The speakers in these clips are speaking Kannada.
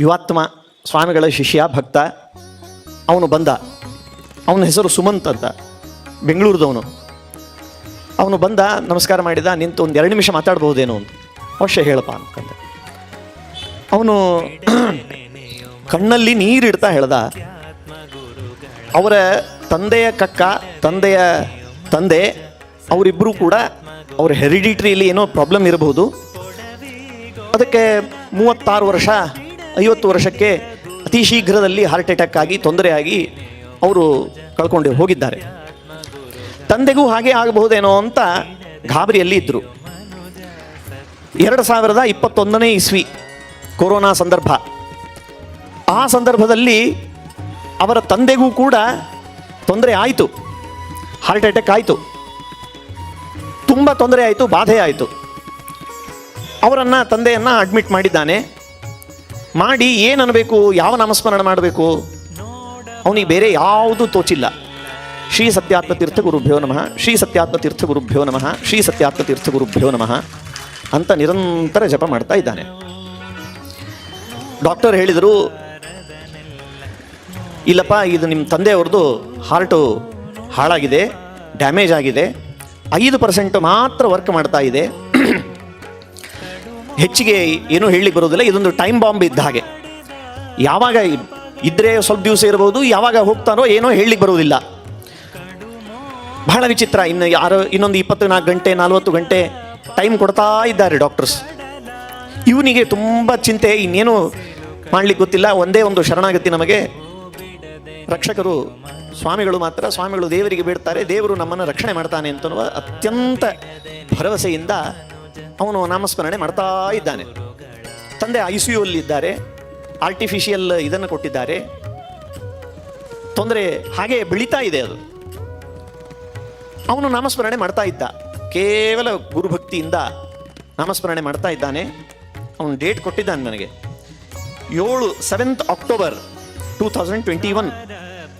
ಯುವಾತ್ಮ ಸ್ವಾಮಿಗಳ ಶಿಷ್ಯ, ಭಕ್ತ, ಅವನು ಬಂದ. ಅವನ ಹೆಸರು ಸುಮಂತ್ ಅಂತ, ಬೆಂಗಳೂರದವನು. ಅವನು ಬಂದ, ನಮಸ್ಕಾರ ಮಾಡಿದ, ನಿಂತು ಒಂದು ಎರಡು ನಿಮಿಷ ಮಾತಾಡ್ಬೋದೇನೋ ಅಂತ. ಅವಶ್ಯ ಹೇಳಪ್ಪ ಅಂತಂದೆ ಅವನು ಕಣ್ಣಲ್ಲಿ ನೀರಿಡ್ತಾ ಹೇಳ್ದ. ಅವರ ತಂದೆಯ ಕಕ್ಕ, ತಂದೆಯ ತಂದೆ ಅವರಿಬ್ಬರು ಕೂಡ ಅವ್ರ ಹೆರಿಡಿಟ್ರಿಯಲ್ಲಿ ಏನೋ ಪ್ರಾಬ್ಲಮ್ ಇರಬಹುದು. ಅದಕ್ಕೆ ಮೂವತ್ತಾರು ವರ್ಷ ಐವತ್ತು ವರ್ಷಕ್ಕೆ ಅತಿ ಶೀಘ್ರದಲ್ಲಿ ಹಾರ್ಟ್ ಅಟ್ಯಾಕ್ ಆಗಿ ತೊಂದರೆಯಾಗಿ ಅವರು ಕಳ್ಕೊಂಡು ಹೋಗಿದ್ದಾರೆ. ತಂದೆಗೂ ಹಾಗೆ ಆಗಬಹುದೇನೋ ಅಂತ ಗಾಬರಿಯಲ್ಲಿ ಇದ್ದರು ಎರಡು ಸಾವಿರದ ಇಪ್ಪತ್ತೊಂದನೇ ಇಸ್ವಿ ಕೊರೋನಾ ಸಂದರ್ಭ. ಆ ಸಂದರ್ಭದಲ್ಲಿ ಅವರ ತಂದೆಗೂ ಕೂಡ ತೊಂದರೆ ಆಯಿತು. ಹಾರ್ಟ್ ಅಟ್ಯಾಕ್ ಆಯಿತು. ತುಂಬ ತೊಂದರೆ ಆಯಿತು, ಬಾಧೆ ಆಯಿತು. ಅವರನ್ನು, ತಂದೆಯನ್ನು ಅಡ್ಮಿಟ್ ಮಾಡಿದ್ದಾನೆ. ಮಾಡಿ ಏನು ಅನ್ನಬೇಕು ಯಾವ ನಾಮಸ್ಮರಣ ಮಾಡಬೇಕು? ಅವನಿಗೆ ಬೇರೆ ಯಾವುದು ತೋಚಿಲ್ಲ. ಶ್ರೀ ಸತ್ಯಾತ್ಮ ತೀರ್ಥ ಗುರುಭ್ಯೋ ನಮಃ, ಶ್ರೀ ಸತ್ಯಾತ್ಮ ತೀರ್ಥ ಗುರುಭ್ಯೋ ನಮಃ, ಶ್ರೀ ಸತ್ಯಾತ್ಮ ತೀರ್ಥ ಗುರುಭ್ಯೋ ನಮಃ ಅಂತ ನಿರಂತರ ಜಪ ಮಾಡ್ತಾ ಇದ್ದಾನೆ. ಡಾಕ್ಟರ್ ಹೇಳಿದರು, ಇಲ್ಲಪ್ಪ, ಇದು ನಿಮ್ಮ ತಂದೆಯವ್ರದ್ದು ಹಾರ್ಟು ಹಾಳಾಗಿದೆ ಡ್ಯಾಮೇಜ್ ಆಗಿದೆ, ಐದು ಪರ್ಸೆಂಟ್ ಮಾತ್ರ ವರ್ಕ್ ಮಾಡ್ತಾ ಇದೆ. ಹೆಚ್ಚಿಗೆ ಏನೂ ಹೇಳಲಿಕ್ಕೆ ಬರೋದಿಲ್ಲ ಇದೊಂದು ಟೈಮ್ ಬಾಂಬ್ ಇದ್ದ ಹಾಗೆ. ಯಾವಾಗ ಇದ್ದರೆ ಸ್ವಲ್ಪ ದಿವಸ ಇರ್ಬೋದು, ಯಾವಾಗ ಹೋಗ್ತಾರೋ ಏನೋ ಹೇಳಲಿಕ್ಕೆ ಬರೋದಿಲ್ಲ ಬಹಳ ವಿಚಿತ್ರ, ಇನ್ನು ಯಾರು ಇನ್ನೊಂದು ಇಪ್ಪತ್ನಾಲ್ಕು ಗಂಟೆ, ನಲ್ವತ್ತು ಗಂಟೆ ಟೈಮ್ ಕೊಡ್ತಾ ಇದ್ದಾರೆ ಡಾಕ್ಟರ್ಸ್ ಇವನಿಗೆ ತುಂಬ ಚಿಂತೆ, ಇನ್ನೇನು ಮಾಡ್ಲಿಕ್ಕೆ ಗೊತ್ತಿಲ್ಲ, ಒಂದೇ ಒಂದು ಶರಣಾಗತಿ ನಮಗೆ. ರಕ್ಷಕರು, ಸ್ವಾಮಿಗಳು ಮಾತ್ರ, ಸ್ವಾಮಿಗಳು ದೇವರಿಗೆ ಬೇಡ್ತಾರೆ, ದೇವರು ನಮ್ಮನ್ನು ರಕ್ಷಣೆ ಮಾಡ್ತಾನೆ ಅಂತನ್ನುವ ಅತ್ಯಂತ ಭರವಸೆಯಿಂದ ಅವನು ನಾಮಸ್ಮರಣೆ ಮಾಡ್ತಾ ಇದ್ದಾನೆ. ತಂದೆ ಐ ಸಿ ಇದ್ದಾರೆ. ಆರ್ಟಿಫಿಷಿಯಲ್ ಇದನ್ನು ಕೊಟ್ಟಿದ್ದಾರೆ. ತೊಂದರೆ ಹಾಗೆ ಬೆಳೀತಾ ಇದೆ ಅದು. ಅವನು ನಾಮಸ್ಮರಣೆ ಮಾಡ್ತಾ ಇದ್ದ. ಕೇವಲ ಗುರುಭಕ್ತಿಯಿಂದ ನಾಮಸ್ಮರಣೆ ಮಾಡ್ತಾ ಇದ್ದಾನೆ. ಅವನು ಡೇಟ್ ಕೊಟ್ಟಿದ್ದಾನೆ ನನಗೆ. ಏಳು seventh October two thousand twenty one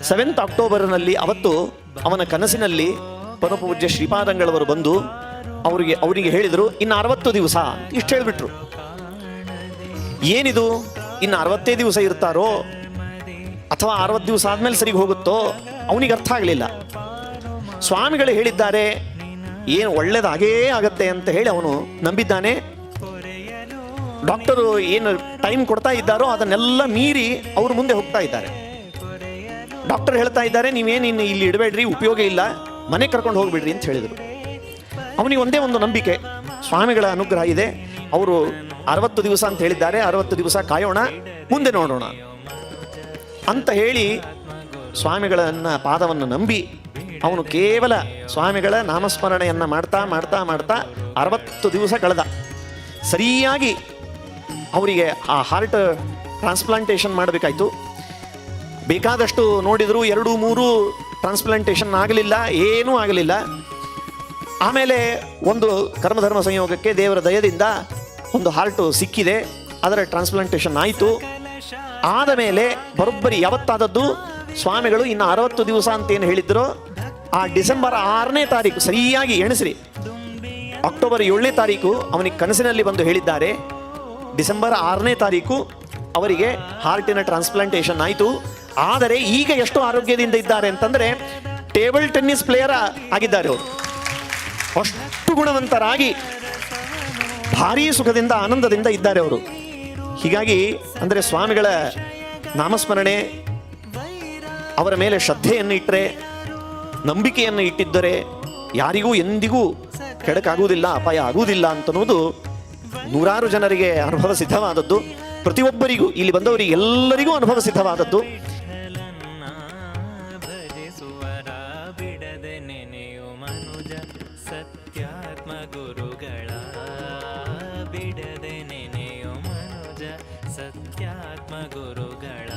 seventh ಅಕ್ಟೋಬರ್ನಲ್ಲಿ ಅವತ್ತು ಅವನ ಕನಸಿನಲ್ಲಿ ಪರಮಪೂಜ್ಯ ಶ್ರೀಪಾದಂಗಳವರು ಬಂದು ಅವರಿಗೆ ಅವರಿಗೆ ಹೇಳಿದರು, ಇನ್ನು ಅರವತ್ತು ದಿವಸ ಇಷ್ಟು ಹೇಳಿಬಿಟ್ರು. ಏನಿದು? ಇನ್ನು ಅರವತ್ತೇ ದಿವಸ ಇರ್ತಾರೋ? ಅಥವಾ ಅರವತ್ತು ದಿವಸ ಆದಮೇಲೆ ಸರಿಗೆ ಹೋಗುತ್ತೋ? ಅವನಿಗೆ ಅರ್ಥ ಆಗಲಿಲ್ಲ. ಸ್ವಾಮಿಗಳು ಹೇಳಿದ್ದಾರೆ, ಏನು ಒಳ್ಳೇದಾಗೇ ಆಗತ್ತೆ ಅಂತ ಹೇಳಿ ಅವನು ನಂಬಿದ್ದಾನೆ. ಡಾಕ್ಟರು ಏನು ಟೈಮ್ ಕೊಡ್ತಾ ಇದ್ದಾರೋ ಅದನ್ನೆಲ್ಲ ಮೀರಿ ಅವ್ರ ಮುಂದೆ ಹೋಗ್ತಾ ಇದ್ದಾರೆ. ಡಾಕ್ಟರ್ ಹೇಳ್ತಾ ಇದ್ದಾರೆ, ನೀವೇನು ಇನ್ನು ಇಲ್ಲಿ ಇಡಬೇಡ್ರಿ, ಉಪಯೋಗ ಇಲ್ಲ ಮನೆ ಕರ್ಕೊಂಡು ಹೋಗ್ಬಿಡ್ರಿ ಅಂತ ಹೇಳಿದರು. ಅವನಿಗೆ ಒಂದೇ ಒಂದು ನಂಬಿಕೆ. ಸ್ವಾಮಿಗಳ ಅನುಗ್ರಹ ಇದೆ. ಅವರು ಅರವತ್ತು ದಿವಸ ಅಂತ ಹೇಳಿದ್ದಾರೆ. ಅರವತ್ತು ದಿವಸ ಕಾಯೋಣ, ಮುಂದೆ ನೋಡೋಣ. ಅಂತ ಹೇಳಿ ಸ್ವಾಮಿಗಳನ್ನ, ಪಾದವನ್ನು ನಂಬಿ ಅವನು ಕೇವಲ ಸ್ವಾಮಿಗಳ ನಾಮಸ್ಮರಣೆಯನ್ನು ಮಾಡ್ತಾ ಮಾಡ್ತಾ ಮಾಡ್ತಾ ಅರವತ್ತು ದಿವಸ ಕಳೆದ. ಸರಿಯಾಗಿ ಅವರಿಗೆ ಆ ಹಾರ್ಟ್ ಟ್ರಾನ್ಸ್ಪ್ಲಾಂಟೇಷನ್ ಮಾಡಬೇಕಾಯಿತು. ಬೇಕಾದಷ್ಟು ನೋಡಿದ್ರು ಎರಡು, ಮೂರು ಟ್ರಾನ್ಸ್ಪ್ಲಾಂಟೇಷನ್ ಆಗಲಿಲ್ಲ, ಏನೂ ಆಗಲಿಲ್ಲ. ಆಮೇಲೆ ಒಂದು ಕರ್ಮಧರ್ಮ ಸಂಯೋಗಕ್ಕೆ ದೇವರ ದಯದಿಂದ ಒಂದು ಹಾರ್ಟು ಸಿಕ್ಕಿದೆ. ಅದರ ಟ್ರಾನ್ಸ್ಪ್ಲಾಂಟೇಷನ್ ಆಯಿತು. ಆದ ಮೇಲೆ ಬರೋಬ್ಬರಿ ಯಾವತ್ತಾದದ್ದು? ಸ್ವಾಮಿಗಳು ಇನ್ನು ಅರವತ್ತು ದಿವಸ ಅಂತ ಏನು ಹೇಳಿದ್ರು. ಆ ಡಿಸೆಂಬರ್ ಆರನೇ ತಾರೀಕು ಸರಿಯಾಗಿ ಎಣಿಸ್ರಿ. ಅಕ್ಟೋಬರ್ ಏಳನೇ ತಾರೀಕು ಅವನಿಗೆ ಕನಸಿನಲ್ಲಿ ಬಂದು ಹೇಳಿದ್ದಾರೆ. ಡಿಸೆಂಬರ್ ಆರನೇ ತಾರೀಕು ಅವರಿಗೆ ಹಾರ್ಟಿನ ಟ್ರಾನ್ಸ್ಪ್ಲಾಂಟೇಷನ್ ಆಯಿತು. ಆದರೆ ಈಗ ಎಷ್ಟು ಆರೋಗ್ಯದಿಂದ ಇದ್ದಾರೆ ಅಂತಂದರೆ ಟೇಬಲ್ ಟೆನ್ನಿಸ್ ಪ್ಲೇಯರ್ ಆಗಿದ್ದಾರೆ ಅವರು. ಅಷ್ಟು ಗುಣವಂತರಾಗಿ ಭಾರೀ ಸುಖದಿಂದ, ಆನಂದದಿಂದ ಇದ್ದಾರೆ ಅವರು. ಹೀಗಾಗಿ ಅಂದರೆ ಸ್ವಾಮಿಗಳ ನಾಮಸ್ಮರಣೆ, ಅವರ ಮೇಲೆ ಶ್ರದ್ಧೆಯನ್ನು ಇಟ್ಟರೆ ನಂಬಿಕೆಯನ್ನು ಇಟ್ಟಿದ್ದರೆ ಯಾರಿಗೂ ಎಂದಿಗೂ ಕೆಡಕಾಗುವುದಿಲ್ಲ, ಅಪಾಯ ಆಗುವುದಿಲ್ಲ ಅಂತನ್ನುವುದು ನೂರಾರು ಜನರಿಗೆ ಅನುಭವ ಸಿದ್ಧವಾದದ್ದು. ಪ್ರತಿಯೊಬ್ಬರಿಗೂ, ಇಲ್ಲಿ ಬಂದವರಿಗೆ ಎಲ್ಲರಿಗೂ ಅನುಭವ ಸಿದ್ಧವಾದದ್ದು. ಸತ್ಯಾತ್ಮ ಗುರುಗಳ ಬಿಡದೆ ನೆನೆಯೋ ಮನುಜ ಸತ್ಯಾತ್ಮ ಗುರುಗಳ